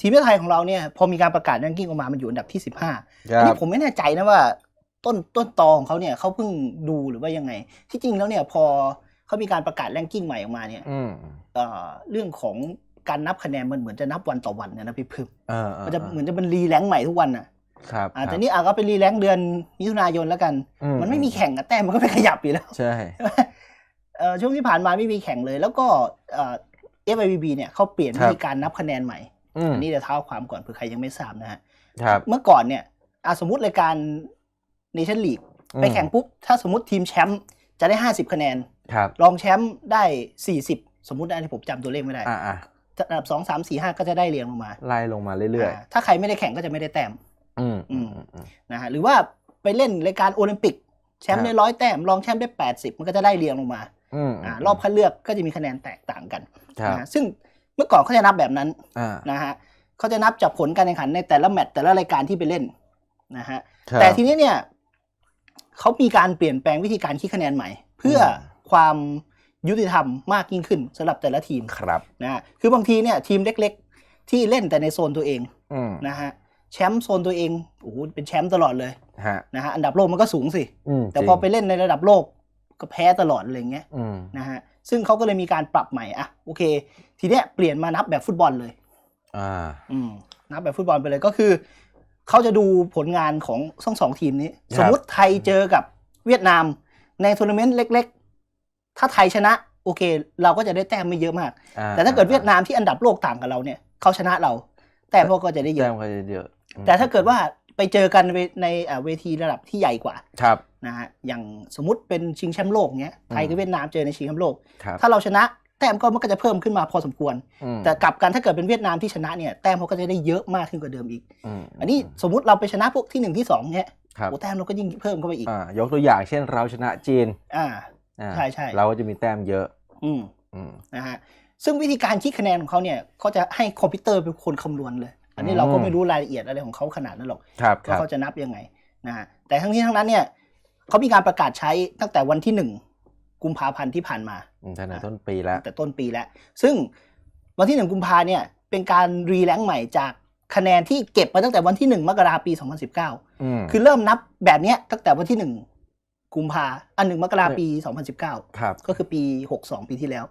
ทีมชาติไทยของเราเนี่ยพอมีการประกาศแรงกิ้งออกมามันอยู่อันดับที่ 15คอันรันี้บผมไม่แน่ใจนะว่าต้นต้นตอของเขาเนี่ยเขาเพิ่งดูหรือว่ายังไง ที่จริงแล้วเนี่ยพอเขามีการประกาศแรงกิ้งใหม่ออกมาเนี่ยอืมเอ่อเรื่องของการนับคะแนนมันเหมือนจะนับวันต่อวันเนยนะพี่พึมเออมันจะเหมือนจะเป็นรีแรงค์ใหม่ทุกวันอะครับอ่าคแต่รับนี่อะก็เป็นรีแรงค์เดือนมิถุนายนแล้วกันอืมันไม่มีแข่งอะแต้มมันก็ไม่ขยับอยู่แล้วใช่เอ่อช่วงที่ผ่านมาไม่มีแข่งเลย แล้วก็เอ่อ FIVB เนี่ยเขาเปลี่ยนวิธีการนับคะแนนใหม่ อืมอันนี้เดี๋ยวเท้าความก่อนเผื่อใครยังไม่ทราบนะฮะครับเมื่อก่อนเนี่ยอะสมมติรายการเนชั่นลีกไปแข่งปุ๊บ ถ้าสมมติทีมแชมป์จะได้ 50 คะแนนครับรองแชมป์ได้ 40 สมมุตินะที่ผมจำตัวเลขไม่ได้อ่าอ่าอันดับสองสามสี่ห้าก็จะได้เรียงลงมา ไล่ลงมาเรื่อยอ่าถ้าใครไม่ได้แข่งก็จะไม่ได้แต้มๆอืมอือืมมอืมนะฮะหรือว่าไปเล่นรายการโอลิมปิกแชมป์ได้ร้อยแต้มรองแชมป์ได้ 80 มันก็จะได้เรียงลงมาอืมอ่ารอบคัดเลือกก็จะมีคะแนนแตกต่างกันครับนะฮะซึ่ง เมื่อก่อนเขาจะนับแบบนั้นอ่า นะฮะเขาจะนับจากผลการแข่งขันในแต่ละแมตช์แต่ละรายการที่ไปเล่นนะฮะครับแต่ทีนี้เนี่ยเขามีการเปลี่ยนแปลงวิธีการคิดคะแนนใหม่ เพื่ออมความยุติธรรมมากยิ่งขึ้นสำหรับแต่ละทีมครับนะฮะคือบางทีเนี่ยทีมเล็กๆ ที่เล่นแต่ในโซนตัวเองอืมนะฮะแชมป์โซนตัวเองโอ้โหเป็นแชมป์ตลอดเลยฮะนะฮะอันดับโลกมันก็สูงสิ อืมแต่จริงพอไปเล่นในระดับโลกก็แพ้ตลอดอะไรเงี้ยอืมนะฮะ ซึ่งเขาก็เลยมีการปรับใหม่อะโอเค ทีเนี้ยเปลี่ยนมานับแบบฟุตบอลเลยอ่าอืมนับแบบฟุตบอลไปเลยก็คือเขาจะดูผลงานของทั้งสองทีมนี้ครับสมมุติไทยเจอกับเวียดนามในทัวร์นาเมนต์เล็ก ๆ ถ้าไทยชนะ โอเค เราก็จะได้แต้มไม่เยอะมากอ่แต่ถ้าเกิดเวียดนามที่อันดับโลกต่างกับเราเนี่ยเขาชนะเรา แต้มเขาก็จะได้เยแต้อะมก็จะเยอะอืมแต่ถ้าเกิดว่าไปเจอกันในในอ่าเวทีระดับที่ใหญ่กว่า ครับ นะฮะอย่างสมมติเป็นชิงแชมป์โลกเนี้ยไทยกับเวียดนามเจอในชิงแชมป์โลกครับถ้าเราชนะแต้มก็มันก็จะเพิ่มขึ้นมาพอสมควรอืมแต่กลับกันถ้าเกิดเป็นเวียดนามที่ชนะเนี่ยแต้มเขาก็จะได้เยอะมากขึ้นกว่าเดิมอีกมอันนี้สมมุติเราไปชนะพวกที่หนึ่งที่สองเนี่ยครับโอ้แต้มเราก็ยิ่งเพิ่มเข้าไปอีกอ่ายกตัวอย่างเช่นเราชนะจีนอ่าอ่าใช่ใช่เราก็จะมีแต้มเยอะอืมอืมนะฮะซึ่งวิธีการคิดคะแนนของเขาเนี่ยเขาจะให้คอมพิวเตอร์เป็นคนคำนวณเลย อันนี้เราก็อืมไม่รู้รายละเอียดอะไรของเขาขนาดนั้นหรอกครับคว่ารับเขาจะนับยังไงนะฮะแต่ทั้งนี้ทั้งนั้นเนี่ย เขามีการประกาศใช้ตั้งแต่วันที่หนึ่งกุมภาพันธ์ที่ผ่านมาอืมตั้งแต่ต้นปีแล้วแต่ต้นปีแล้ว ซึ่งวันที่หนึ่งกุมภาเนี่ยเป็นการรีแลงค์ใหม่จากคะแนนที่เก็บมาตั้งแต่วันที่หนึ่งมกราปี 2019อืมคือเริ่มนับแบบเนี้ยตั้งแต่วันที่หนึ่งกุมภาอันหนึ่งมกราปี 2019 ครับ ก็คือปี 62 ปีที่แล้ว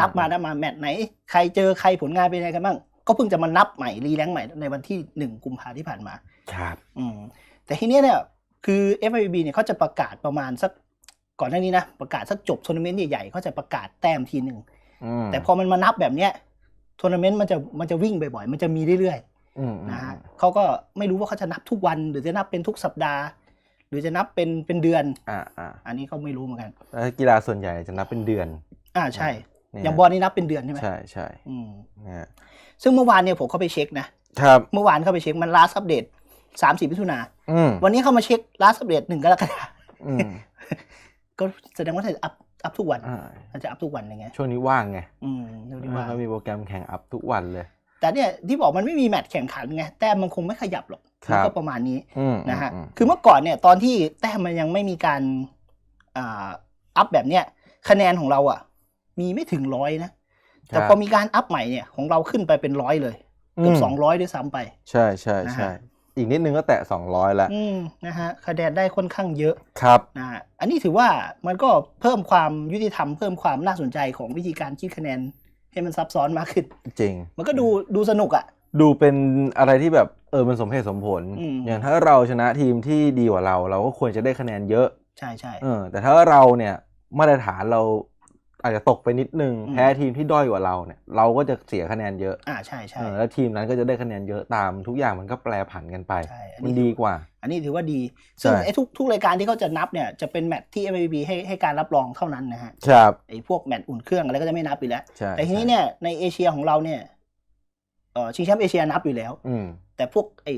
นับมานับมาแมตช์ไหน ใครเจอใครผลงานเป็นยังไงกันบ้าง ก็เพิ่งจะมานับใหม่รีแลงค์ใหม่ในวันที่1กุมภาที่ผ่านมา ครับ อืมแต่ทีเนี้ยเนี่ย คือ FIVB เนี่ยเขาจะประกาศประมาณสักก่อนหน้านี้นะ ประกาศสักจบทัวร์นาเมนต์ใหญ่ๆเขาจะประกาศแต้มทีหนึ่งอืมแต่พอมันมานับแบบเนี้ยทัวร์นาเมนต์มันจะมันจะวิ่งบ่อยๆ มันจะมีเรื่อยอืมๆนะฮะเขาก็ไม่รู้ว่าเขาจะนับทุกวัน หรือจะนับเป็นทุกสัปดาห์ หรือจะนับเป็นเป็นเดือนอ่าอ่าอันนี้ก็ไม่รู้เหมือนกันแล้วกีฬาส่วนใหญ่จะนับเป็นเดือน อ่าใช่เนี่อย่างบอลนี่นับเป็นเดือนใช่ไหมใช่ใช่อืมนะฮะซึ่งเมื่อวานเนี่ยผมเข้าไปเช็คนะครับ เมื่อวานเข้าไปเช็คมันลาสอัปเดต สามสิบมิถุนาอืมวันนี้เข้ามาเช็คลาสอัปเดตหนึ่งกรกฎาคมอืมก็แสดงว่าจะอัพอัพทุกวันอ่ามันจะอัพทุกวันยังไงช่วงนี้ว่างไงอืมดูดีว่าก็มีโปรแกรมแข่งอัพทุกวันเลย แต่เนี่ยที่บอกมันไม่มีแมตช์แข่งขันไงแต้มมันคงไม่ขยับหรอกครับ มันก็ประมาณนี้อืมนะฮะอืมคือเมื่อก่อนเนี่ยตอนที่แต้มมันยังไม่มีการอ่าอัพแบบเนี้ยคะแนนของเราอะ มีไม่ถึงร้อยนะแต่พอมีการอัพใหม่เนี่ยของเราขึ้นไปเป็นร้อยเลยเกือบสองร้อยด้วยซ้ำไป ใช่ใช่นะฮะ ใช่ อีกนิดนึงก็แตะสองร้อยแล้วอืมนะฮะคะแนนได้ค่อนข้างเยอะครับนะฮะอันนี้ถือว่ามันก็เพิ่มความยุติธรรมเพิ่มความน่าสนใจของวิธีการคิดคะแนนให้มันซับซ้อนมากขึ้น จริง มันก็ดูดูสนุกอะ ดูเป็นอะไรที่แบบเออมันสมเหตุสมผล อืม อย่างถ้าเราชนะทีมที่ดีกว่าเรา เราก็ควรจะได้คะแนนเยอะ ใช่ใช่ เออแต่ถ้าเราเนี่ยมาตรฐานเรา อาจจะตกไปนิดนึงอืม แพ้ทีมที่ด้อยกว่าเราเนี่ยเราก็จะเสียคะแนนเยอะอ่าใช่ใช่เออแล้วทีมนั้นก็จะได้คะแนนเยอะตามทุกอย่างมันก็แปรผันกันไป ใช่อันนี้มันดีกว่า อันนี้ถือว่าดี ซึ่งใช่ ไอ้ทุกทุกรายการที่เขาจะนับเนี่ยจะเป็นแมตช์ที่ FAB ให้ให้การรับรองเท่านั้นนะฮะครับไอ้พวกแมตช์อุ่นเครื่องอะไรก็จะไม่นับอยู่แล้ว ใช่แต่ทีนี้ใช่เนี่ยในเอเชียของเราเนี่ยเออชิงแชมป์เอเชียนับอยู่แล้ว อืมแต่พวกไอ้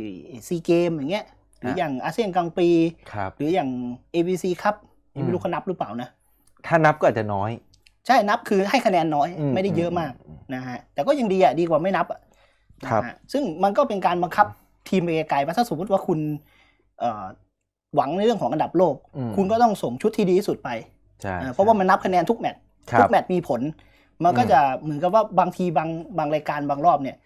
ซีเกมอย่างเงี้ยหรือฮะอย่างอาเซียนกลางปี ครับ หรืออย่าง ABC ครับอืมไม่รู้เขานับหรือเปล่านะ ถ้านับก็อาจจะน้อย ใช่นับคือให้คะแนนน้อยอืมไม่ได้เยอะมากอืมนะฮะแต่ก็ยังดีอะดีกว่าไม่นับอะครับนะฮะซึ่งมันก็เป็นการบังคับทีมไปไกลๆว่าถ้าสมมติว่าคุณเอ่อหวังในเรื่องของอันดับโลกอืมคุณก็ต้องส่งชุดที่ดีที่สุดไปใช่เออเพราะว่ามันนับคะแนนทุกแมตช์ครัทุบกแมตช์มีผล มันก็อืมจะเหมือนกับว่าบางทีบางบางรายการบางรอบเนี่ย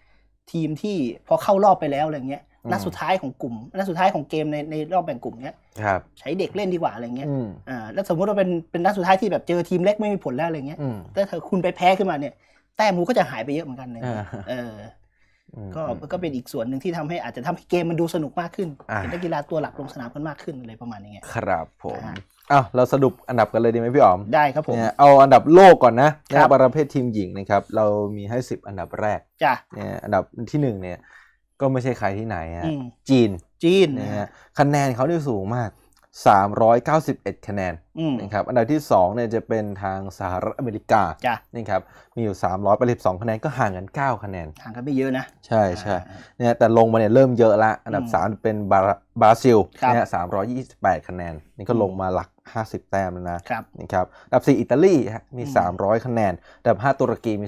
ทีมที่พอเข้ารอบไปแล้วอะไรเงี้ยอืม นัดสุดท้ายของกลุ่มนัดสุดท้ายของเกมในในรอบแบ่งกลุ่มเนี้ยครับใช้เด็กเล่นดีกว่าอะไรเงี้ยอืมอ่าแล้วสมมติว่าเป็นเป็นนัดสุดท้ายที่แบบเจอทีมเล็กไม่มีผลแล้วอะไรเงี้ยอืมแต่ถ้าคุณไปแพ้ขึ้นมาเนี่ย แต้มคุณก็จะหายไปเยอะเหมือนกันเลยอ่าเอออืมก็อืมก็เป็นอีกส่วนหนึ่งที่ทำให้อาจจะทำให้เกมมันดูสนุกมากขึ้นอ่าเห็นนักกีฬาตัวหลักลงสนามกันมากขึ้นอะไรประมาณนี้ไงครับผมอ่าอ้าวเราสรุปอันดับกันเลยดีไหมพี่อ๋อมได้ครับผมเนี่ยเอาอันดับโลกก่อนนะครันะบประเภททีมหญิงนะครับ เรามีให้ 10 อันดับแรกจ้ะเนี่ยอันดับที่หนึ่งเนี่ย ก็ไม่ใช่ใครที่ไหนฮะอืมจีนจีนนะนะฮะฮะคะแนนเขาที่สูงมาก 391 คะแนนอืมนะครับอันดับที่2เนี่ยจะเป็นทางสหรัฐอเมริกาจ้ะนะครับมีอยู่ 382 คะแนนก็ห่างกัน 9 คะแนน ห่างกันไม่เยอะนะ ใช่ใช่อ่าเนี่ยแต่ลงมาเนี่ยเริ่มเยอะละ อันดับอืม3เป็นบราบราซิลครับเนี่ย328 คะแนน นี่ก็ลงมาหลัก 50 แต้มแล้วนะครับนะครับอันดับ 4 อิตาลีฮะมีอืม300 คะแนน อันดับ 5 ตุรกีมี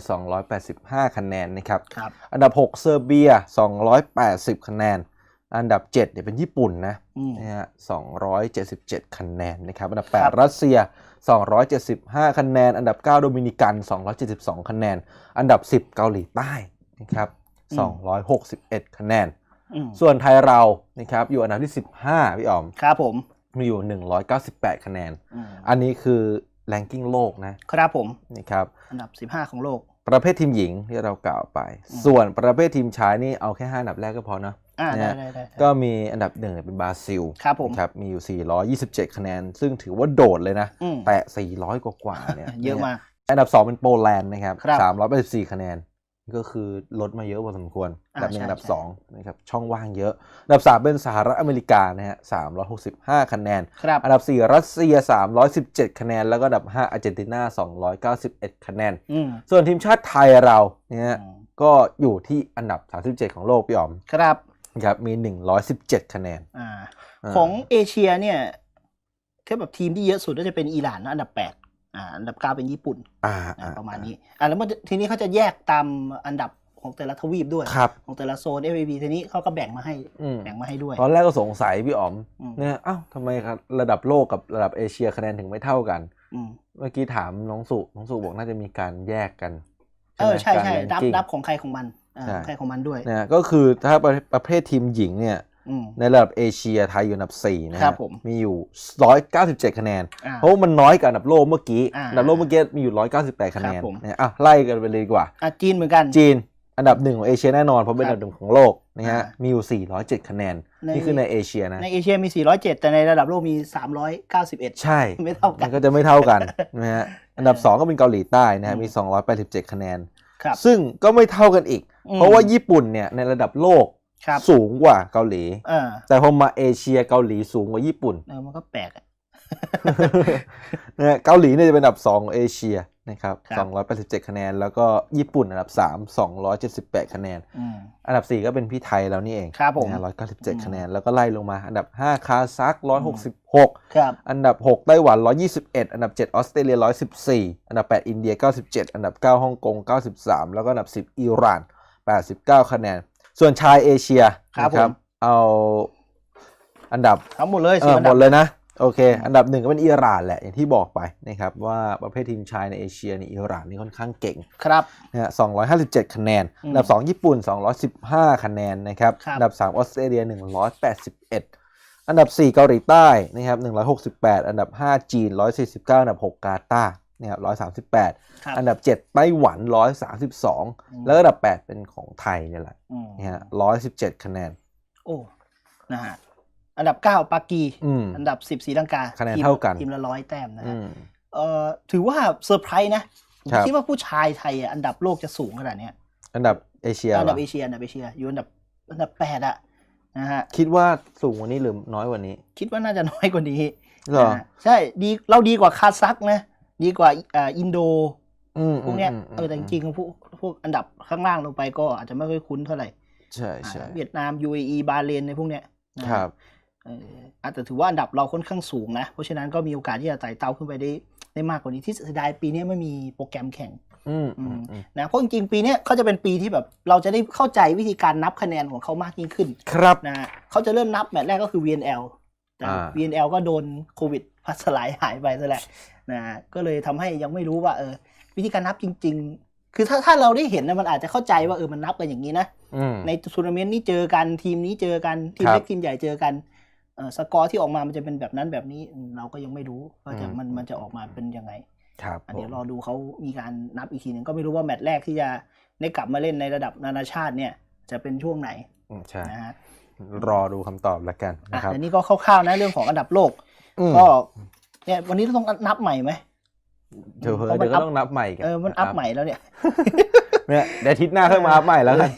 285 คะแนนนะครับครับอันดับ 6 เซอร์เบีย 280 คะแนน อันดับ 7เนี่ยเป็นญี่ปุ่นนะอืมนะฮะ277 คะแนนนะครับอันดับครับ 8 รัสเซีย 275 คะแนน อันดับ 9 โดมินิกัน 272 คะแนน อันดับ 10 เกาหลีใต้นะครับ261 คะแนนอืมส่วนไทยเรานะครับอยู่อันดับที่ 15 พี่อ๋อม ครับผม มีอยู่ 198 คะแนนอืมอันนี้คือแรงกิ้งโลกนะ ครับผมนะครับ อันดับ 15 ของโลก ประเภททีมหญิงที่เรากล่าวไปอืมส่วนประเภททีมชายนี่เอาแค่ 5 อันดับแรกก็พอเนาะ อ่าเนี่ได้ยได้ได้ก็มีอันดับหนึ่งเนี่ยเป็นบราซิลครับผมนะครับมีอยู่ 427 คะแนน ซึ่งถือว่าโดดเลยนะอืมแตะ400 กว่ากว่าๆเนี่ยเยอะมากอันดับ 2 เป็นโปแลนด์นะครับครับ384คะแนนก็คือลดมาเยอะพอสมควรอันดับหนึ่งอ่าใช่อันดับใช่สองนะครับช่องว่างเยอะ อันดับ3เป็นสหรัฐอเมริกานะฮะ365คะแนนครับอันดับ4รัสเซีย317คะแนน แล้วก็อันดับ5อาร์เจนตินา291คะแนนอืมส่วนทีมชาติไทยเราเนี่ยอืมก็อยู่ที่อันดับ37ของโลกพี่อ๋อมครับนะ ครับมี 117 คะแนนอ่าาของเอเชียเนี่ยถ้าแบบทีมที่เยอะสุดก็จะเป็นอิหร่านนะอันดับ 8อ่าอันดับ 9 เป็นญี่ปุ่นอ่าอ่าประมาณนี้อ่าแล้วมันจะทีนี้เขาจะแยกตามอันดับของแต่ละทวีปด้วยครับของแต่ละโซน FAB ทีนี้เขาก็แบ่งมาให้อืมแบ่งมาให้ด้วย ตอนแรกก็สงสัยพี่อ๋อมอืมเนี่ยเอ้าทำไมครับระดับโลกกับระดับเอเชียคะแนนถึงไม่เท่ากันอืมเมื่อกี้ถามน้องสุน้องสุบอกน่าจะมีการแยกกันเออใช่ไหมใช่การดับ ranking ดับของใครของมัน อ่าใช่ของใครของมันด้วยเนี่ยก็คือถ้าประประเภททีมหญิงเนี่ยอืมในระดับเอเชียไทยอยู่อันดับ 4 นะฮะครับผมมีอยู่ 197 คะแนนอ่าเพราะว่ามันน้อยกว่าอันดับโลกเมื่อกี้อ่าอันดับโลกเมื่อกี้มีอยู่ 198 คะแนนครับผมเนี่ยอะไล่กันไปเลยดีกว่าอะจีนเหมือนกันจีนอันดับหนึ่งของเอเชียแน่นอนเพราะเป็นคอัรับนดับหนึ่งของโลกนะฮะอ่ามีมีอยู่ 407 คะแนนในนี่คือในเอเชียนะ ในเอเชียมี 407 แต่ในระดับโลกมี 391 ใช่ ไม่เท่ากัมันนก็จะไม่เท่ากันนะฮะอันดับ 2 ก็เป็นเกาหลีใต้นะฮะอืมมี 287 คะแนนครับซึ่งก็ไม่เท่ากันอีกอืม เพราะว่าญี่ปุ่นเนี่ยในระดับโลกครับสูงกว่าเกาหลีเออแต่พอมาเอเชียเกาหลีสูงกว่าญี่ปุ่นเออมันก็แปลกอะนะฮะเกาหลีเนี่ยจะเป็นอันดับ2ของเอเชียนะครับครับ287คะแนน แล้วก็ญี่ปุ่นอันดับ3 278คะแนนอืมอันดับ4ก็เป็นพี่ไทยแล้วนี่เองครับผมนะฮะอืม197คะแนน แล้วก็ไล่ลงมา อันดับ5คาซัก166ครับอันดับ6ไต้หวัน121อันดับ7ออสเตรเลีย114อันดับ8อินเดีย97อันดับ9ฮ่องกง93แล้วก็อันดับ10อิหร่าน 89 คะแนน ส่วนชายเอเชียครับนะผม เอาอันดับทั้งหมดเลยเอสิบออันหมดับ ดเลยนะ โอเค อันดับหนึ่งก็เป็นอิหร่านแหละ อย่างที่บอกไปนะครับว่าประเภททีมชายในเอเชียนี่อิหร่านนี่ค่อนข้างเก่ง ครับ นะฮะ257 คะแนน อืมอันดับ 2 ญี่ปุ่น 215 คะแนนนะครับ ครับ อันดับ 3 ออสเตรเลีย 181 อันดับ 4 เกาหลีใต้นะครับ168 อันดับ 5 จีน 149 อันดับ 6 กาตาร์ นะครับ138ครับอันดับ7ไต้หวันอืม132แล้วก็อันดับ8เป็นของไทยเนี่ยแหละอืมนะฮะ117คะแนน โอ้ นะฮะ อันดับ9ปากีอืมอันดับ10ศรีลังกา คะแนนทีมเท่ากัน ทีมละร้อยแต้มนะอืฮะมเอ่อถือว่าเซอร์ไพรส์นะผมครับคิดว่าผู้ชายไทยอะอันดับโลกจะสูงขนาดเนี้ยอันดับเอเชีย อันเหรดัอบเอเชีย อันดับเอเชีย อยู่อันดับอันดับแปดอะนะฮะ คิดว่าสูงกว่านี้หรือน้อยกว่านี้ คิดว่าน่าจะน้อยกว่านี้ เหรอนะฮะใช่ ดี เราดีกว่าคาซักนะ ดีกว่าอ่าอินโดอืมพวกเนี้ยมมเออแต่จริงๆพวกพวกอันดับข้างล่างลงไปก็อาจจะไม่ค่อยคุ้นเท่าไหร่ใช่ใช่อ่าเวียดนาม UAE บาเลนในพวกเนี้ยนะครับเอออาจจะถือว่าอันดับเราค่อนข้างสูงนะ เพราะฉะนั้นก็มีโอกาสที่จะไต่เต้าขึ้นไปได้ได้มากกว่านี้ที่เสียดายปีนี้ไม่มีโปรแกรมแข่งอืมอือืมมอืมนะเพราะจริงๆปีเนี้ยเขาจะเป็นปีที่แบบเราจะได้เข้าใจวิธีการนับคะแนนของเขามากยิ่งขึ้น ครับนะฮะเขาจะเริ่มนับแมตช์แรกก็คือ VNL แต่อ่า VNL ก็โดนโควิดพัดสลายหายไปซะแหละ นะฮะก็เลยทำให้ยังไม่รู้ว่าเออวิธีการนับจริง ๆ คือถ้าถ้าเราได้เห็นนะมันอาจจะเข้าใจว่าเออมันนับกันอย่างนี้นะอืมในทัวร์นาเมนต์นี้เจอกันทีมนี้เจอกันทีมครับเล็กทีมใหญ่เจอกันเอ่อสกอร์ที่ออกมามันจะเป็นแบบนั้นแบบนี้อืมเราก็ยังไม่รู้ว่าจะอืมมันมันจะออกมาเป็นยังไงครับอะผเดี๋ยมวรอดูเขามีการนับอีกทีหนึ่งก็ไม่รู้ว่าแมตช์แรกที่จะได้กลับมาเล่นในระดับนานาชาติเนี่ย จะเป็นช่วงไหนอืมใช่นะฮะรอดูคำตอบแล้วกันอะนะครับอันนี้ก็คร่าวๆนะเรื่องของอันดับโลกอืมก็ เนี่ยวันนี้ต้องนับใหม่ไหมเดี๋ยวเพราะเดี๋ยวมันก็อัพต้องนับใหม่กันเออมันอัพใหม่แล้วเนี่ยเนี่ยเดี๋ยวอาทิตย์หน้าค่อยมาอัพใหม่แล้วกัน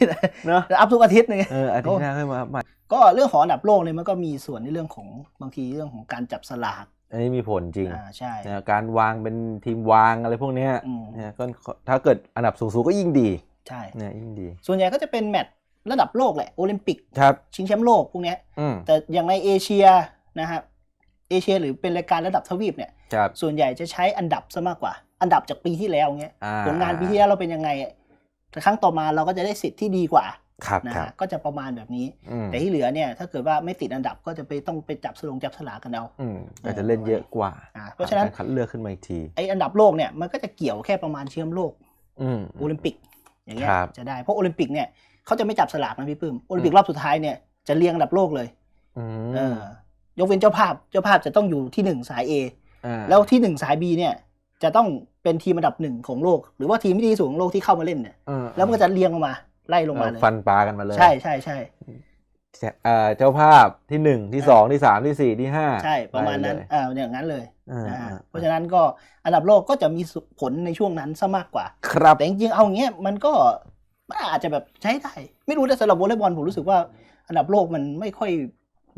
เนอะอัพทุกอาทิตย์เลยเอออาทิตย์หน้าค่อยมาอัพใหม่ก็เรื่องของอันดับโลกเนี่ยมันก็มีส่วนในเรื่องของบางทีเรื่องของการจับสลากอันนี้มีผลจริงอ่าใช่นะการวางเป็นทีมวางอะไรพวกเนี้ยอืมเนี่ยก็ถ้าเกิดอันดับสูงๆก็ยิ่งดีใช่เนี่ยยิ่งดี ส่วนใหญ่ก็จะเป็นแมตช์ระดับโลกแหละโอลิมปิกครับชิงแชมป์โลกพวกเนี้ยอืมแต่อย่างในเอเชียนะครับ เอเชียหรือเป็นรายการระดับทวีปเนี่ยครับส่วนใหญ่จะใช้อันดับซะมากกว่า อันดับจากปีที่แล้วเงี้ยอ่ผลงานปีที่แล้วเราเป็นยังไงแต่ครั้งต่อมาเราก็จะได้สิทธิ์ที่ดีกว่าครับนะครับฮะก็จะประมาณแบบนี้อืมแต่ที่เหลือเนี่ยถ้าเกิดว่าไม่ติดอันดับก็จะไปต้องไปจับสลงจับสลากกันเอาอืมก็จะเล่นเยอะกว่าอ่าเพราะฉะนั้นกคัดเลือกขึ้นมาอีกที ไออันดับโลกเนี่ยมันก็จะเกี่ยวแค่ประมาณแชมป์โลกอืมโอลิมปิกอย่างเงี้ยครับจะได้ เพราะโอลิมปิกเนี่ยเขาจะไม่จับสลากนะพี่ปื้ม โอลิมปิกรอบสุดท้ายเนี่ยจะเรียงอันดับโลกเลยอืเอมอ ยกเว้นเจ้าภาพ เจ้าภาพจะต้องอยู่ที่หนึ่งสาย A อ่าแล้วที่หนึ่งสาย B เนี่ยจะต้องเป็นทีมอันดับหนึ่งของโลก หรือว่าทีมที่ดีที่สุดของโลกที่เข้ามาเล่นเนี่ยอืแล้วมันก็จะเรียงลงมาไล่ลงมาเออเลยฟันปลากันมาเลย ใช่ใช่ใช่เอ่อเจ้าภาพที่หนึ่งที่สองที่สามที่สี่ที่ห้าใช่ประมาณนั้นไล่เลยอ่าอย่างนั้นเลยอ่านะฮะอ่าเพราะฉะนั้นก็อันดับโลกก็จะมีผลในช่วงนั้นซะมากกว่า ครับแต่จริงๆเอาอย่างเงี้ยมันก็มันอาจจะแบบใช้ได้ ไม่รู้แต่สำหรับวอลเลย์บอลผมรู้สึกว่าอันดับโลกมันไม่ค่อย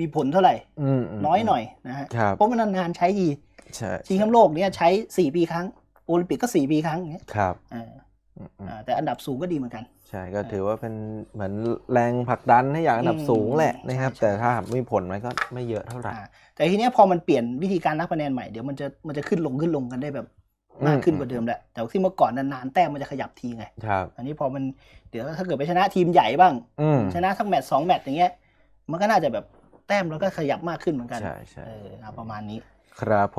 มีผลเท่าไหร่อืมมน้อยหน่อยนะฮะครับเพราะมันนานๆใช้ทีใช่ชิงแชมป์โลกเนี่ยใช้สี่ปีครั้งโอลิมปิกก็สี่ปีครั้งอย่างเงี้ยครับอ่าอืมอืมอ่าแต่อันดับสูงก็ดีเหมือนกัน ใช่ก็ถือว่าเป็นเหมือนแรงผลักดันให้อยากอันดับอืมสูงแหละนะครับใช่แต่ถ้าไม่มีผลมันก็ไม่เยอะเท่าไหร่อ่าแต่ทีเนี้ยพอมันเปลี่ยนวิธีการนับคะแนนใหม่เดี๋ยวมันจะมันจะขึ้นลงขึ้นลงกันได้แบบมากขึ้นกว่าเดิมแหละแต่ที่เมื่อก่อนนานๆแต้มมันจะขยับทีไงครับอันนี้พอมันเดี๋ยวถ้าเกิดไปชนะทีมใหญ่บ้างอืมชนะทั้งแมตช์สองแมตช์อย่างเงี้ยมันก็น่าจะแบบ แต้มเราก็ขยับมากขึ้นเหมือนกันใช่ใช่เออเอาประมาณนี้ครับ